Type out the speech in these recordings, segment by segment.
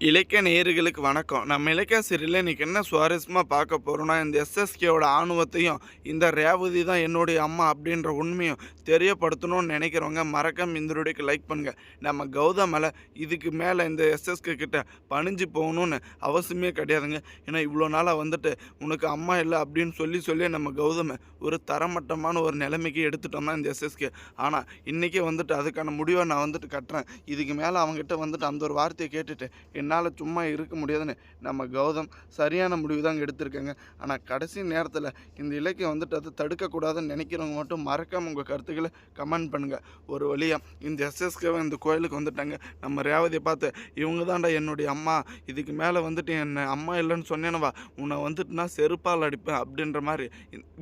இலக்கிய நேயர்களுக்கு வணக்கம். நம்ம இலக்கிய சீரியலில் இன்றைக்கி என்ன சுவாரஸ்யமாக பார்க்க போகிறோம்னா இந்த எஸ்எஸ்கேவோட ஆணுவத்தையும் இந்த ரேவதி தான் என்னுடைய அம்மா அப்படின்ற உண்மையும் தெரியப்படுத்தணும்னு நினைக்கிறவங்க மறக்காம இந்த வீடியோக்கு லைக் பண்ணுங்கள் நம்ம கௌதமலை இதுக்கு மேலே இந்த எஸ்எஸ்கே கிட்ட பணிஞ்சு போகணும்னு அவசியமே கிடையாதுங்க. ஏன்னா இவ்வளோ நாளாக வந்துட்டு உனக்கு அம்மா இல்லை அப்படின்னு சொல்லி சொல்லி நம்ம கௌதமை ஒரு தரமட்டமான ஒரு நிலைமைக்கு எடுத்துட்டோம்னா இந்த எஸ்எஸ்கே ஆனால் இன்றைக்கே வந்துட்டு அதுக்கான முடிவை நான் வந்துட்டு கட்டுறேன். இதுக்கு மேலே அவங்ககிட்ட வந்துட்டு அந்த ஒரு வார்த்தையை கேட்டுட்டு என்னால் சும்மா இருக்க முடியாதுன்னு நம்ம கௌதம் சரியான முடிவு தாங்க எடுத்திருக்காங்க. ஆனால் கடைசி நேரத்தில் இந்த இலக்கியம் வந்துட்டு அதை தடுக்கக்கூடாதுன்னு நினைக்கிறவங்க மட்டும் மறக்காமல் உங்கள் கருத்துக்களை கமெண்ட் பண்ணுங்கள் ஒரு வழியாக இந்த எஸ்எஸ்கேவை இந்த கோயிலுக்கு வந்துட்டாங்க. நம்ம ரேவதியை பார்த்து இவங்க தான்டா என்னுடைய அம்மா. இதுக்கு மேலே வந்துட்டு என்ன அம்மா இல்லைன்னு சொன்னேனவா? உன்னை வந்துட்டு நான் செருப்பால் அடிப்பேன். அப்படின்ற மாதிரி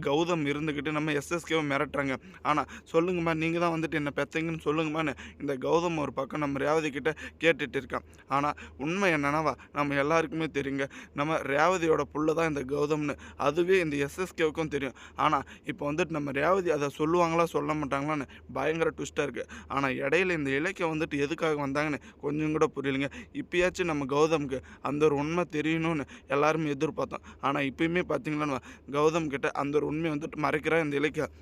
கௌதம் இருந்துக்கிட்டு நம்ம எஸ்எஸ்கேவை மிரட்டுறாங்க. ஆனால் சொல்லுங்கம்மா நீங்கள் தான் வந்துட்டு என்னை பெத்தீங்கன்னு சொல்லுங்கம்மான்னு இந்த கௌதம் ஒரு பக்கம் நம்ம ரேவதி கிட்டே கேட்டுட்டு இருக்கான். ஆனால் உண்மை என்னன்னாவா நம்ம எல்லாருக்குமே தெரியுங்க. நம்ம ரேவதியோட புள்ள தான் இந்த கௌதம்னு. அதுவே இந்த எஸ்எஸ்கேவுக்கும் தெரியும். ஆனால் இப்போ வந்துட்டு நம்ம ரேவதி அதை சொல்லுவாங்களா சொல்ல மாட்டாங்களான்னு பயங்கர ட்விஸ்ட்டாக இருக்குது ஆனால் இடையில இந்த இலக்கியம் வந்துட்டு எதுக்காக வந்தாங்கன்னு கொஞ்சம் கூட புரியலைங்க. இப்பயாச்சும் நம்ம கௌதம்க்கு அந்த ஒரு உண்மை தெரியணும்னு எல்லாருமே எதிர்பார்த்தோம். ஆனால் இப்பயுமே பார்த்தீங்களா கௌதம் கிட்ட அந்த ஒரு உண்மையை வந்துட்டு மறைக்கிறா இந்த இலக்கியம்.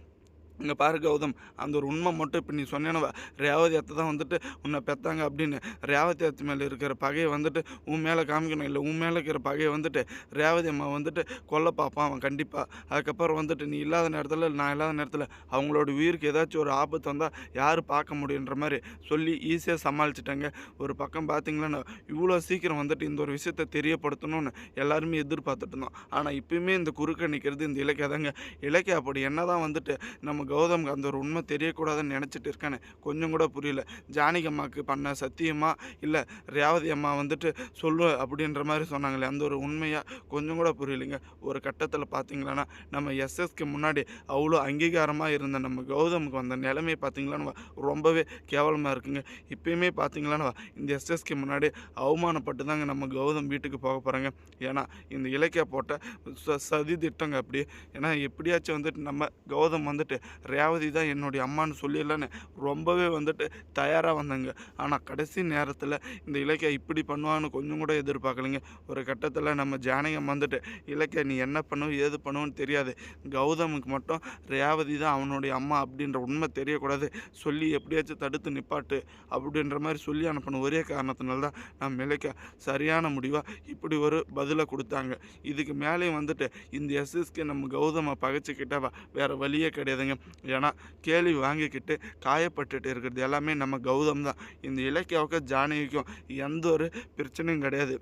இங்கே பாரு கௌதம் அந்த ஒரு உண்மை மட்டும் இப்போ நீ சொன்னேனவ ரேவதி அத்தை தான் வந்துட்டு உன்னை பெத்தாங்க அப்படின்னு. ரேவதி அத்தை மேலே இருக்கிற பகையை வந்துட்டு உன் மேலே காமிக்கணும். இல்லை உன் மேலே இருக்கிற பகையை வந்துட்டு ரேவதி அம்மா வந்துட்டு கொல்ல பார்ப்பான் அவன் கண்டிப்பாக அதுக்கப்புறம் வந்துட்டு நீ இல்லாத நேரத்தில் நான் இல்லாத நேரத்தில் அவங்களோட உயிருக்கு ஏதாச்சும் ஒரு ஆபத்து வந்தால் யார் பார்க்க முடியுன்ற மாதிரி சொல்லி ஈஸியாக சமாளிச்சிட்டாங்க. ஒரு பக்கம் பார்த்தீங்களன்னா இவ்வளோ சீக்கிரம் வந்துட்டு இந்த ஒரு விஷயத்தை தெரியப்படுத்தணும்னு எல்லாருமே எதிர்பார்த்துட்டு இருந்தோம். ஆனால் இப்பயுமே இந்த குறுக்க நிற்கிறது இந்த இலக்கியா தாங்க. இலக்கிய அப்படி என்ன தான் வந்துட்டு நம்ம கௌதம்க்கு அந்த ஒரு உண்மை தெரியக்கூடாதுன்னு நினச்சிட்டு இருக்கானே? கொஞ்சம் கூட புரியல. ஜானகி அம்மாவுக்கு பண்ண சத்தியமா? இல்லை ரேவதி அம்மா வந்துட்டு சொல்லு அப்படின்ற மாதிரி சொன்னாங்களே அந்த ஒரு உண்மையாக கொஞ்சம் கூட புரியலைங்க. ஒரு கட்டத்தில் பார்த்தீங்களன்னா நம்ம எஸ்எஸ்க்கு முன்னாடி அவ்வளோ அங்கீகாரமாக இருந்த நம்ம கௌதமுக்கு வந்த நிலைமை பார்த்தீங்களான்னு ரொம்பவே கேவலமாக இருக்குங்க. இப்பயுமே பார்த்தீங்களான்னு இந்த எஸ்எஸ்க்கு முன்னாடி அவமானப்பட்டு தாங்க நம்ம கௌதம் வீட்டுக்கு போக போகிறாங்க ஏன்னா இந்த இலக்கிய போட்ட ச சதி திட்டங்க அப்படி. ஏன்னா எப்படியாச்சும் வந்துட்டு நம்ம கௌதம் வந்துட்டு ரேவதி தான் என்னுடைய அம்மான்னு சொல்லிடலான்னு ரொம்பவே வந்துட்டு தயாராக வந்தாங்க. ஆனால் கடைசி நேரத்தில் இந்த இலக்கியா இப்படி பண்ணுவான்னு கொஞ்சம் கூட எதிர்பார்க்கலைங்க. ஒரு கட்டத்தில் நம்ம ஜானகம் வந்துட்டு இலக்கியா நீ என்ன பண்ணுவோம் ஏது பண்ணுவோன்னு தெரியாது. கௌதமுக்கு மட்டும் ரேவதி தான் அவனுடைய அம்மா அப்படின்ற உண்மை தெரியக்கூடாது. சொல்லி எப்படியாச்சும் தடுத்து நிப்பாட்டு அப்படின்ற மாதிரி சொல்லி அனுப்பணும் ஒரே காரணத்தினால தான் நம்ம இலக்கியா சரியான முடிவாக இப்படி ஒரு பதிலை கொடுத்தாங்க. இதுக்கு மேலேயும் வந்துட்டு இந்த எஸ்எஸ்கே நம்ம கௌதமை பகைச்சிக்கிட்டா வேறு வழியே கிடையாதுங்க. ஏன்னா கேள்வி வாங்கிக்கிட்டு காயப்பட்டுட்டு இருக்கிறது எல்லாமே நம்ம கௌதம் தான். இந்த இலக்கியாவுக்கும் ஜானகிக்கும் எந்த ஒரு பிரச்சனையும் கிடையாது.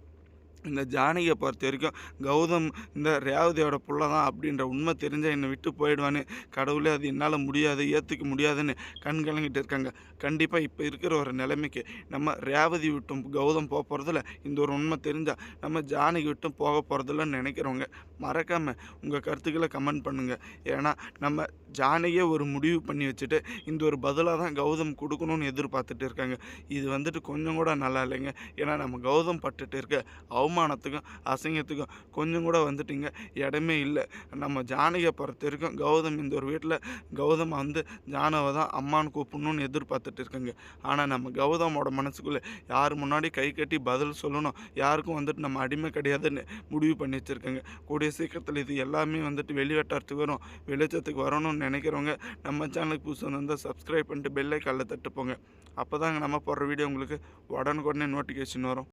இந்த ஜானகியை பொறுத்த வரைக்கும் கௌதம் இந்த ரேவதியோட புள்ள தான் அப்படின்ற உண்மை தெரிஞ்சால் என்னை விட்டு போயிடுவான்னு கடவுளே அது என்னால் முடியாது ஏற்றுக்க முடியாதுன்னு கண் கலங்கிட்டு இருக்காங்க. கண்டிப்பாக இப்போ இருக்கிற ஒரு நிலைமைக்கு நம்ம ரேவதி விட்டும் கௌதம் போக போகிறதில்ல இந்த ஒரு உண்மை தெரிஞ்சால் நம்ம ஜானகி விட்டும் போக போகிறதில்லன்னு நினைக்கிறவங்க மறக்காமல் உங்கள் கருத்துக்களை கமெண்ட் பண்ணுங்கள் ஏன்னா நம்ம ஜானகியே ஒரு முடிவு பண்ணி வச்சுட்டு இந்த ஒரு பதிலாக தான் கௌதம் கொடுக்கணும்னு எதிர்பார்த்துட்டு இருக்காங்க. இது வந்துட்டு கொஞ்சம் கூட நல்லா இல்லைங்க. ஏன்னா நம்ம கௌதம் பட்டுட்டு இருக்க அவமானத்துக்கும் அசிங்கத்துக்கும் கொஞ்சம் கூட வந்துட்டுங்க. இடமே இல்லை. நம்ம ஜானகியை பொறுத்த வரைக்கும் கௌதம் இந்த ஒரு வீட்டில் கௌதம் வந்து ஜானவை தான் அம்மான்னு கூப்பிடணும்னு எதிர்பார்த்துட்டு இருக்காங்க. ஆனால் நம்ம கௌதமோட மனசுக்குள்ளே யார் முன்னாடி கை கட்டி பதில் சொல்லணும் யாருக்கும் வந்துட்டு நம்ம அடிமை கிடையாதுன்னு முடிவு பண்ணி வச்சுருக்காங்க. கூடிய சீக்கிரத்தில் இது எல்லாமே வந்துட்டு வெளிவட்டாரத்துக்கு வரும். வெளிச்சத்துக்கு வரணும்னு நினைக்கிறவங்க நம்ம சேனலுக்கு புதுசு இருந்தால் சப்ஸ்கிரைப் பண்ணிட்டு பெல்லை கல்ல தட்டுப்போங்க அப்போ தாங்க நம்ம போடுற வீடியோ உங்களுக்கு உடனுக்குடனே நோட்டிஃபிகேஷன் வரும்.